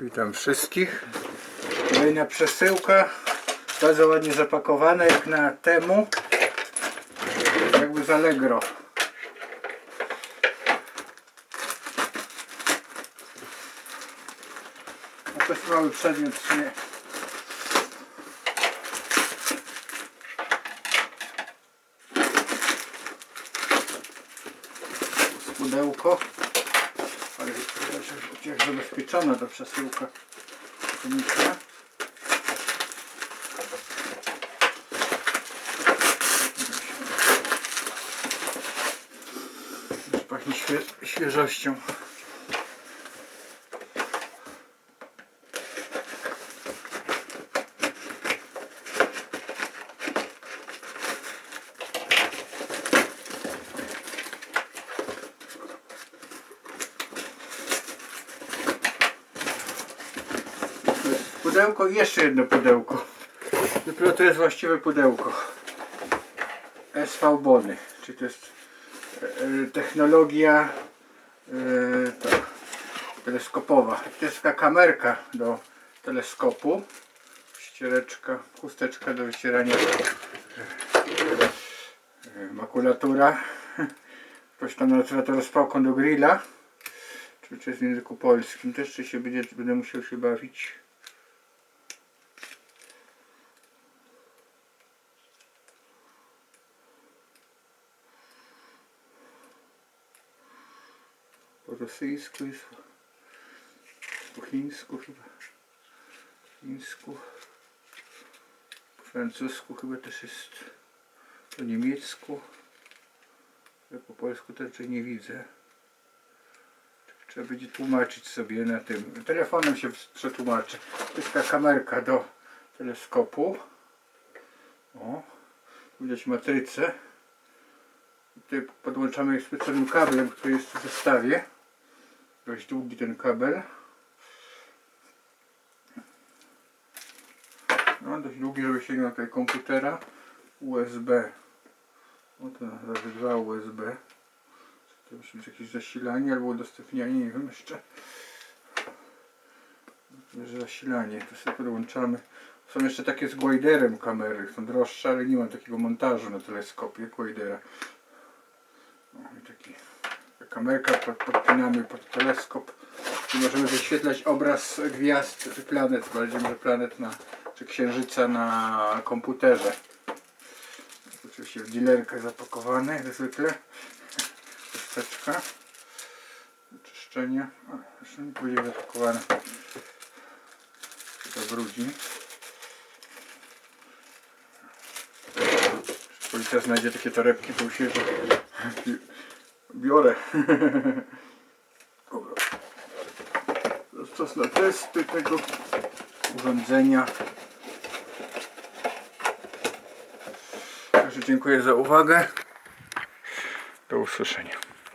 Witam wszystkich. Kolejna przesyłka. Bardzo ładnie zapakowana, jak na temu. Jakby z Allegro. A to jest mały przedmiot sumie. Z pudełko. Ale jak zabezpieczona ta przesyłka. Już Pachnie świe świeżością. Pudełko i jeszcze jedno pudełko. Dopiero to jest właściwe pudełko. SV Bony, czyli to jest e, e, technologia e, to, teleskopowa. To jest taka kamerka do teleskopu. Ściereczka, chusteczka do wycierania makulatura. Ktoś tam nazywa to rozpałką do grilla. Czy to jest w języku polskim. Też czy się będzie, będę musiał się bawić. Rosyjsku jest. Po chińsku chyba. Chińsku. Po francusku chyba też jest. Po niemiecku. Ale po polsku też nie widzę. Trzeba będzie tłumaczyć sobie na tym. Telefonem się przetłumaczę. To jest taka kamerka do teleskopu. O, widać matrycę. Tutaj podłączamy specjalnym kablem, który jest w zestawie. Dość długi ten kabel. No, dość długi, żeby sięgnąć do komputera. USB. O, to dwa USB. To musi być jakieś zasilanie albo udostępnianie, nie wiem jeszcze. Zasilanie, to sobie podłączamy. Są jeszcze takie z gliderem kamery, są droższe, ale nie mam takiego montażu na teleskopie glidera. No i taki, taka kamerka pod, podpinamy pod teleskop i możemy wyświetlać obraz gwiazd, czy planet, bardziej może planet na, czy księżyca na komputerze. Oczywiście w dealerkę zapakowane, jak zwykle chusteczka do czyszczenia. O, jeszcze nie będzie zapakowane. To brudzi. Policja znajdzie takie torebki, to się biorę. Teraz czas na testy tego urządzenia. Także dziękuję za uwagę. Do usłyszenia.